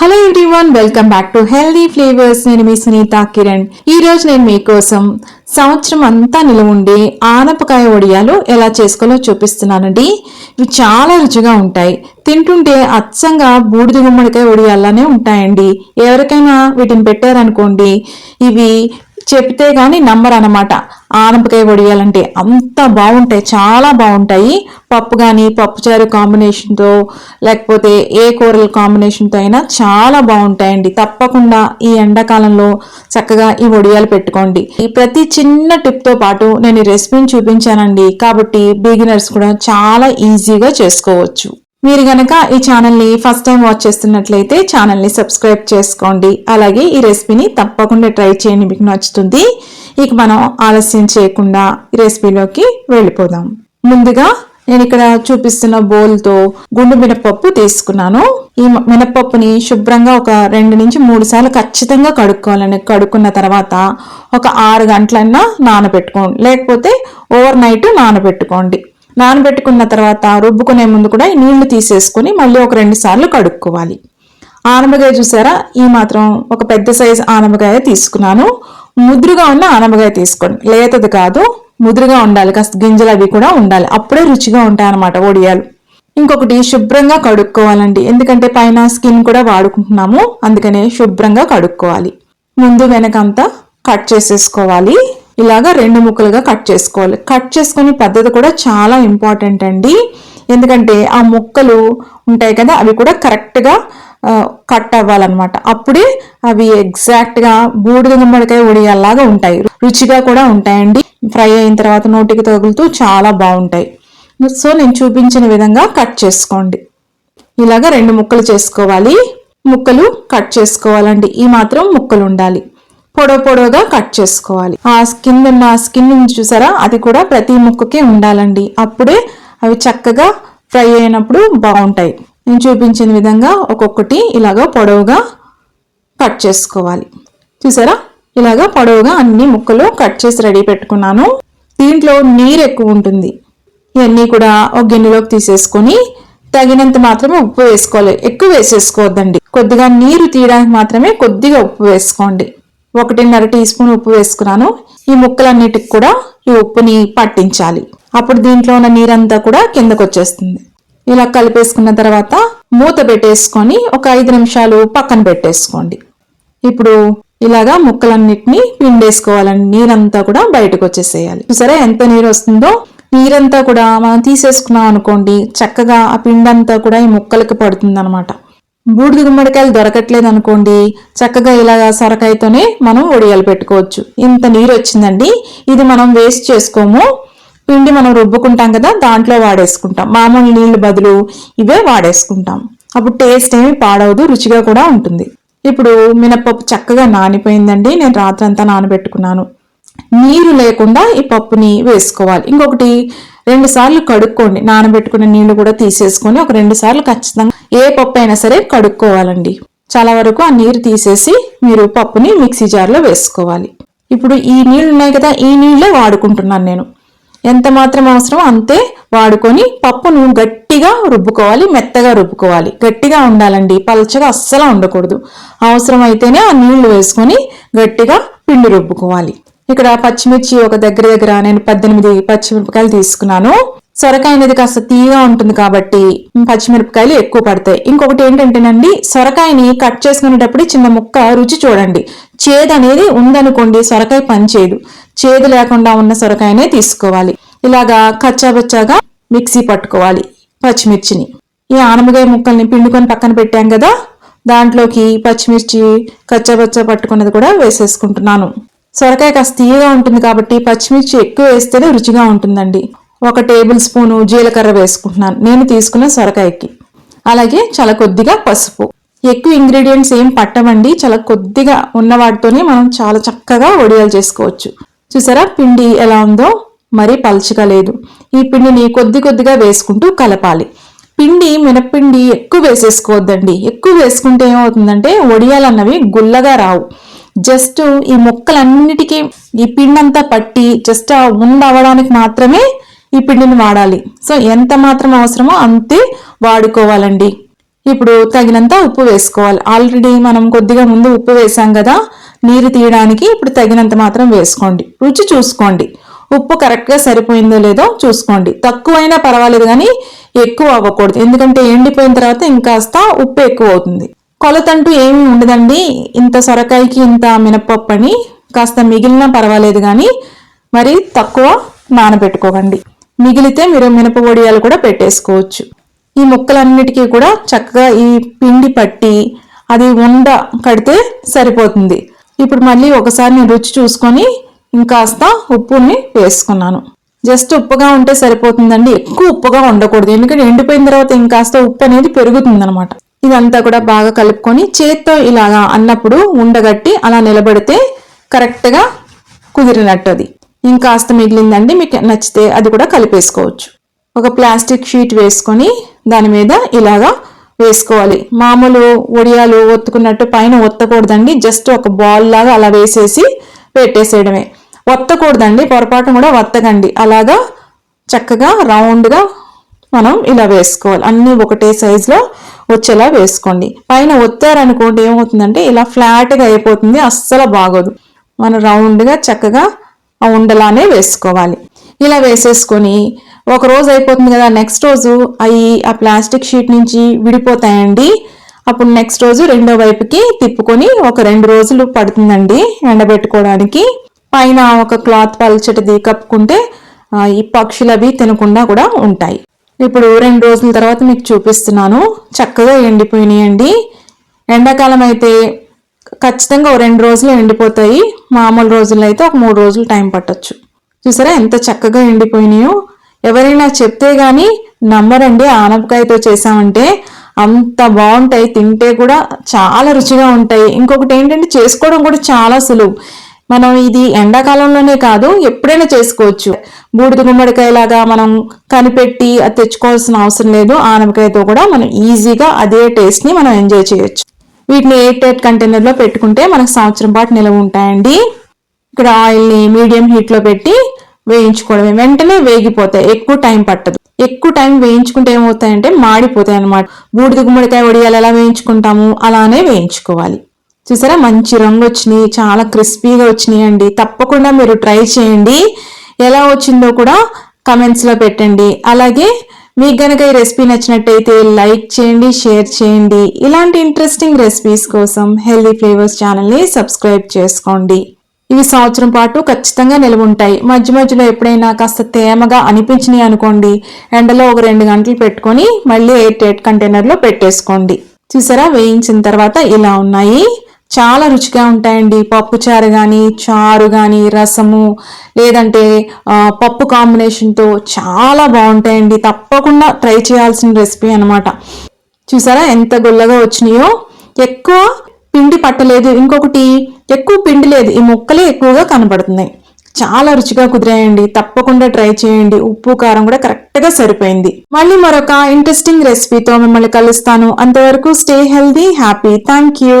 Hello everyone welcome back to healthy flavours నేను మీ సునీత కిరణ్. ఈ రోజు నేను మీకోసం సంవత్సరం అంతా నిలువ ఉండి ఆనపకాయ వడియాలు ఎలా చేసుకోవాలో చూపిస్తున్నానండి ఇవి చాలా రుచిగా ఉంటాయి. తింటుంటే అచ్చంగా బూడిద గుమ్మడికాయ వడియాల్లానే ఉంటాయండి. ఎవరికైనా వీటిని పెట్టారనుకోండి ఇవి చెప్తే గానీ నంబర్ అనమాట ఆనపకాయ వడియాలంటే అంత బాగుంటాయి చాలా బాగుంటాయి పప్పు కానీ పప్పుచారు కాంబినేషన్తో లేకపోతే ఏ కూరల కాంబినేషన్తో అయినా చాలా బాగుంటాయండి తప్పకుండా ఈ ఎండాకాలంలో చక్కగా ఈ వడియాలు పెట్టుకోండి. ఈ ప్రతి చిన్న టిప్తో పాటు నేను ఈ రెసిపీని చూపించానండి. కాబట్టి బిగినర్స్ కూడా చాలా ఈజీగా చేసుకోవచ్చు. మీరు గనక ఈ ఛానల్ని ఫస్ట్ టైం వాచ్ చేస్తున్నట్లయితే ఛానల్ని సబ్స్క్రైబ్ చేసుకోండి. అలాగే ఈ రెసిపీని తప్పకుండా ట్రై చేయండి. మీకు నచ్చుతుంది. ఇక మనం ఆలస్యం చేయకుండా ఈ రెసిపీలోకి వెళ్ళిపోదాం. ముందుగా నేను ఇక్కడ చూపిస్తున్న బౌల్తో గుండు మినపప్పు తీసుకున్నాను. ఈ మినపప్పుని శుభ్రంగా ఒక రెండు నుంచి మూడు సార్లు ఖచ్చితంగా కడుక్కోవాలని కడుక్కున్న తర్వాత ఒక ఆరు గంటలన్నా నానబెట్టుకోండి. లేకపోతే ఓవర్ నైట్ నానబెట్టుకోండి. నానబెట్టుకున్న తర్వాత రుబ్బుకునే ముందు కూడా ఈ నీళ్ళు తీసేసుకుని మళ్ళీ ఒక రెండు సార్లు కడుక్కోవాలి. ఆనపకాయ చూసారా? ఈ మాత్రం ఒక పెద్ద సైజు ఆనపకాయ తీసుకున్నాను. ముదురుగా ఉన్న ఆనపకాయ తీసుకోండి. లేతది కాదు ముదురుగా ఉండాలి. కాస్త గింజలు అవి కూడా ఉండాలి. అప్పుడే రుచిగా ఉంటాయి అన్నమాట ఒడియాలు ఇంకొకటి శుభ్రంగా కడుక్కోవాలండి. ఎందుకంటే పైన స్కిన్ కూడా వాడుకుంటున్నాము. అందుకనే శుభ్రంగా కడుక్కోవాలి. ముందు వెనకంతా కట్ చేసేసుకోవాలి. ఇలాగా రెండు ముక్కలుగా కట్ చేసుకోవాలి. కట్ చేసుకునే పద్ధతి కూడా చాలా ఇంపార్టెంట్ అండి. ఎందుకంటే ఆ ముక్కలు ఉంటాయి కదా అవి కూడా కరెక్ట్గా కట్ అవ్వాలన్నమాట. అప్పుడే అవి ఎగ్జాక్ట్గా బూడిద గుమ్మడికాయ ఉడియాలాగా ఉంటాయి. రుచిగా కూడా ఉంటాయండి. ఫ్రై అయిన తర్వాత నోటికి తగులుతూ చాలా బాగుంటాయి. సో నేను చూపించిన విధంగా కట్ చేసుకోండి. ఇలాగ రెండు ముక్కలు చేసుకోవాలి. ముక్కలు కట్ చేసుకోవాలండి. ఈ మాత్రం ముక్కలు ఉండాలి. పొడవు పొడవుగా కట్ చేసుకోవాలి. ఆ స్కిన్ ఉన్న స్కిన్ చూసారా? అది కూడా ప్రతి ముక్కకి ఉండాలండి. అప్పుడే అవి చక్కగా ఫ్రై అయినప్పుడు బాగుంటాయి. నేను చూపించిన విధంగా ఒక్కొక్కటి ఇలాగ పొడవుగా కట్ చేసుకోవాలి. చూసారా? ఇలాగా పొడవుగా అన్ని ముక్కలు కట్ చేసి రెడీ పెట్టుకున్నాను. దీంట్లో నీరు ఎక్కువ ఉంటుంది. ఇవన్నీ కూడా ఒక గిన్నెలోకి తీసేసుకొని తగినంత మాత్రమే ఉప్పు వేసుకోవాలి. ఎక్కువ వేసేసుకోవద్దండి. కొద్దిగా నీరు తీయడానికి మాత్రమే కొద్దిగా ఉప్పు వేసుకోండి. ఒకటిన్నర టీ స్పూన్ ఉప్పు వేసుకున్నాను. ఈ ముక్కలన్నిటికి కూడా ఈ ఉప్పుని పట్టించాలి. అప్పుడు దీంట్లో ఉన్న నీరంతా కూడా కిందకు వచ్చేస్తుంది. ఇలా కలిపేసుకున్న తర్వాత మూత పెట్టేసుకొని ఒక ఐదు నిమిషాలు పక్కన పెట్టేసుకోండి. ఇప్పుడు ఇలాగా ముక్కలన్నిటిని పిండేసుకోవాలండి నీరంతా కూడా బయటకు వచ్చేసేయాలి. చూసారా ఎంత నీరు వస్తుందో? నీరంతా కూడా మనం తీసేసుకున్నాం అనుకోండి చక్కగా ఆ పిండంతా కూడా ఈ ముక్కలకి పడుతుంది అనమాట బూడిద గుమ్మడికాయలు దొరకట్లేదు అనుకోండి చక్కగా ఇలా సొరకాయతోనే మనం ఒడియాలు పెట్టుకోవచ్చు. ఇంత నీరు వచ్చిందండి ఇది మనం వేస్ట్ చేసుకోము. పిండి మనం రుబ్బుకుంటాం కదా దాంట్లో వాడేసుకుంటాం. మామూలు నీళ్ళు బదులు ఇవే వాడేసుకుంటాం. అప్పుడు టేస్ట్ ఏమి పాడవదు రుచిగా కూడా ఉంటుంది. ఇప్పుడు మినప్పప్పు చక్కగా నానిపోయిందండి. నేను రాత్రంతా నానబెట్టుకున్నాను. నీరు లేకుండా ఈ పప్పుని వేసుకోవాలి. ఇంకొకటి రెండు సార్లు కడుక్కోండి. నానబెట్టుకున్న నీళ్ళు కూడా తీసేసుకొని ఒక రెండు సార్లు ఖచ్చితంగా ఏ పప్పు అయినా సరే కడుక్కోవాలండి. చాలా వరకు ఆ నీరు తీసేసి మీరు పప్పుని మిక్సీ జార్లో వేసుకోవాలి. ఇప్పుడు ఈ నీళ్ళు ఉన్నాయి కదా ఈ నీళ్ళే వాడుకుంటున్నాను నేను. ఎంత మాత్రం అవసరం అంతే వాడుకొని పప్పును గట్టిగా రుబ్బుకోవాలి మెత్తగా రుబ్బుకోవాలి. గట్టిగా ఉండాలండి పలచగా అస్సలు ఉండకూడదు. అవసరమైతేనే ఆ నీళ్ళు వేసుకొని గట్టిగా పిండి రుబ్బుకోవాలి. ఇక్కడ పచ్చిమిర్చి ఒక దగ్గర దగ్గర నేను పద్దెనిమిది పచ్చిమిరపకాయలు తీసుకున్నాను. సొరకాయ అనేది కాస్త తీయగా ఉంటుంది కాబట్టి పచ్చిమిరపకాయలు ఎక్కువ పడతాయి. ఇంకొకటి ఏంటంటేనండి సొరకాయని కట్ చేసుకునేటప్పుడు చిన్న ముక్క రుచి చూడండి. చేదు అనేది ఉందనుకోండి సొరకాయ పనిచేయదు చేదు లేకుండా ఉన్న సొరకాయనే తీసుకోవాలి. ఇలాగా కచ్చాబచ్చాగా మిక్సీ పట్టుకోవాలి పచ్చిమిర్చిని. ఈ ఆనమగాయ ముక్కల్ని పిండుకొని పక్కన పెట్టాం కదా దాంట్లోకి పచ్చిమిర్చి కచ్చాబచ్చా పట్టుకున్నది కూడా వేసేసుకుంటున్నాను. సొరకాయ కాస్త తీయగా ఉంటుంది కాబట్టి పచ్చిమిర్చి ఎక్కువ వేస్తేనే రుచిగా ఉంటుందండి. ఒక టేబుల్ స్పూను జీలకర్ర వేసుకుంటున్నాను. నేను తీసుకున్న సొరకాయకి. అలాగే చాలా కొద్దిగా పసుపు. ఎక్కువ ఇంగ్రీడియంట్స్ ఏం పట్టమండి చాలా కొద్దిగా ఉన్న వాటితోనే మనం చాలా చక్కగా వడియాలు చేసుకోవచ్చు. చూసారా? పిండి ఎలా ఉందో? మరీ పలుచగా లేదు. ఈ పిండిని కొద్ది కొద్దిగా వేసుకుంటూ కలపాలి. పిండి మినప్పిండి ఎక్కువ వేసేసుకోవద్దండి. ఎక్కువ వేసుకుంటే ఏమవుతుందంటే వడియాలు అన్నవి గుల్లగా రావు. జస్ట్ ఈ ముక్కలన్నిటికీ ఈ పిండి అంతా పట్టి జస్ట్ ఉండవడానికి మాత్రమే ఈ పిండిని వాడాలి. సో ఎంత మాత్రం అవసరమో అంతే వాడుకోవాలండి. ఇప్పుడు తగినంత ఉప్పు వేసుకోవాలి. ఆల్రెడీ మనం కొద్దిగా ముందు ఉప్పు వేసాం కదా నీరు తీయడానికి ఇప్పుడు తగినంత మాత్రం వేసుకోండి. రుచి చూసుకోండి. ఉప్పు కరెక్ట్గా సరిపోయిందో లేదో చూసుకోండి. తక్కువైనా పర్వాలేదు కానీ ఎక్కువ అవ్వకూడదు. ఎందుకంటే ఎండిపోయిన తర్వాత ఇంకాస్త ఉప్పు ఎక్కువ అవుతుంది. కొలతంటూ ఏమీ ఉండదండి. ఇంత సొరకాయకి ఇంత మినపప్పు అని. కాస్త మిగిలినా పర్వాలేదు కానీ మరి తక్కువ నానబెట్టుకోకండి. మిగిలితే మీరు మినప వడియాలు కూడా పెట్టేసుకోవచ్చు. ఈ ముక్కలన్నిటికీ కూడా చక్కగా ఈ పిండి పట్టి అది ఉండ కడితే సరిపోతుంది. ఇప్పుడు మళ్ళీ ఒకసారి నేను రుచి చూసుకొని ఇంకాస్త ఉప్పుని వేసుకున్నాను. జస్ట్ ఉప్పుగా ఉంటే సరిపోతుందండి. ఎక్కువ ఉప్పుగా ఉండకూడదు. ఎందుకంటే ఎండిపోయిన తర్వాత ఇంకాస్త ఉప్పు అనేది పెరుగుతుంది అనమాట ఇదంతా కూడా బాగా కలుపుకొని చేత్తో ఇలాగా అన్నప్పుడు ఉండగట్టి అలా నిలబడితే కరెక్ట్గా కుదిరినట్టు అది ఇంకాస్త మిగిలిందండి మీకు నచ్చితే అది కూడా కలిపేసుకోవచ్చు. ఒక ప్లాస్టిక్ షీట్ వేసుకొని దాని మీద ఇలాగా వేసుకోవాలి. మామూలు ఒడియాలు ఒత్తుకున్నట్టు పైన ఒత్తకూడదండి జస్ట్ ఒక బాల్ లాగా అలా వేసేసి పెట్టేసేయడమే. ఒత్తకూడదండి పొరపాటు కూడా వత్తకండి అలాగా చక్కగా రౌండ్గా మనం ఇలా వేసుకోవాలి. అన్నీ ఒకటే సైజులో వచ్చేలా వేసుకోండి. పైన ఒత్తారనుకోండి ఏమవుతుందంటే ఇలా ఫ్లాట్గా అయిపోతుంది అస్సలు బాగోదు. మనం రౌండ్గా చక్కగా ఆ ఉండలానే వేసుకోవాలి. ఇలా వేసేసుకొని ఒక రోజు అయిపోతుంది కదా నెక్స్ట్ రోజు అవి ఆ ప్లాస్టిక్ షీట్ నుంచి విడిపోతాయండి. అప్పుడు నెక్స్ట్ రోజు రెండో వైపుకి తిప్పుకొని ఒక రెండు రోజులు పడుతుందండి ఎండబెట్టుకోవడానికి. పైన ఒక క్లాత్ పల్చటిది కప్పుకుంటే ఈ పక్షులు అవి తినకుండా కూడా ఉంటాయి. ఇప్పుడు రెండు రోజుల తర్వాత మీకు చూపిస్తున్నాను. చక్కగా ఎండిపోయినాయండి. ఎండాకాలం అయితే ఖచ్చితంగా రెండు రోజులు ఎండిపోతాయి. మామూలు రోజుల్లో అయితే ఒక మూడు రోజులు టైం పట్టొచ్చు. చూసారా ఎంత చక్కగా ఎండిపోయినాయో? ఎవరైనా చెప్తే కానీ నమ్మరండి. ఆనపకాయతో చేసామంటే అంత బాగుంటాయి. తింటే కూడా చాలా రుచిగా ఉంటాయి. ఇంకొకటి ఏంటంటే చేసుకోవడం కూడా చాలా సులువు. మనం ఇది ఎండాకాలంలోనే కాదు ఎప్పుడైనా చేసుకోవచ్చు. బూడిద గుమ్మడికాయలాగా మనం కనిపెట్టి అది తెచ్చుకోవాల్సిన అవసరం లేదు. ఆనపకాయతో కూడా మనం ఈజీగా అదే టేస్ట్ని మనం ఎంజాయ్ చేయొచ్చు. వీటిని ఎయిట్ ఎయిట్ కంటైనర్లో పెట్టుకుంటే మనకు సంవత్సరం పాటు నిలవ ఉంటాయండి. ఇక్కడ ఆయిల్ని మీడియం హీట్లో పెట్టి వేయించుకోవడమే. వెంటనే వేగిపోతాయి. ఎక్కువ టైం పట్టదు. ఎక్కువ టైం వేయించుకుంటే ఏమవుతాయంటే మాడిపోతాయి అనమాట బూడిద గుమ్మడికాయ వడియాలు ఎలా వేయించుకుంటాము? అలానే వేయించుకోవాలి. చూసారా? మంచి రంగు వచ్చినాయి చాలా క్రిస్పీగా వచ్చినాయి అండి. తప్పకుండా మీరు ట్రై చేయండి. ఎలా వచ్చిందో కూడా కమెంట్స్లో పెట్టండి. అలాగే మీకు గనక ఈ రెసిపీ నచ్చినట్టయితే లైక్ చేయండి షేర్ చేయండి. ఇలాంటి ఇంట్రెస్టింగ్ రెసిపీస్ కోసం హెల్దీ ఫ్లేవర్స్ ఛానల్ని సబ్స్క్రైబ్ చేసుకోండి. ఇవి సంవత్సరం పాటు ఖచ్చితంగా నిల్వ ఉంటాయి. మధ్య మధ్యలో ఎప్పుడైనా కాస్త తేమగా అనిపించినాయి అనుకోండి ఎండలో ఒక రెండు గంటలు పెట్టుకొని మళ్ళీ ఎయిట్ ఎయిట్ కంటైనర్లో పెట్టేసుకోండి. చూసారా? వేయించిన తర్వాత ఇలా ఉన్నాయి. చాలా రుచిగా ఉంటాయండి. పప్పుచారు కానీ చారు కానీ రసము లేదంటే పప్పు కాంబినేషన్తో చాలా బాగుంటాయండి. తప్పకుండా ట్రై చేయాల్సిన రెసిపీ అనమాట చూసారా ఎంత గుల్లగా వచ్చినాయో? ఎక్కువ పిండి పట్టలేదు. ఇంకొకటి ఎక్కువ పిండి లేదు. ఈ ముక్కలే ఎక్కువగా కనబడుతున్నాయి. చాలా రుచిగా కుదిరాయండి. తప్పకుండా ట్రై చేయండి. ఉప్పు కారం కూడా కరెక్ట్గా సరిపోయింది. మళ్ళీ మరొక ఇంట్రెస్టింగ్ రెసిపీతో మిమ్మల్ని కలుస్తాను. అంతవరకు stay healthy happy thank you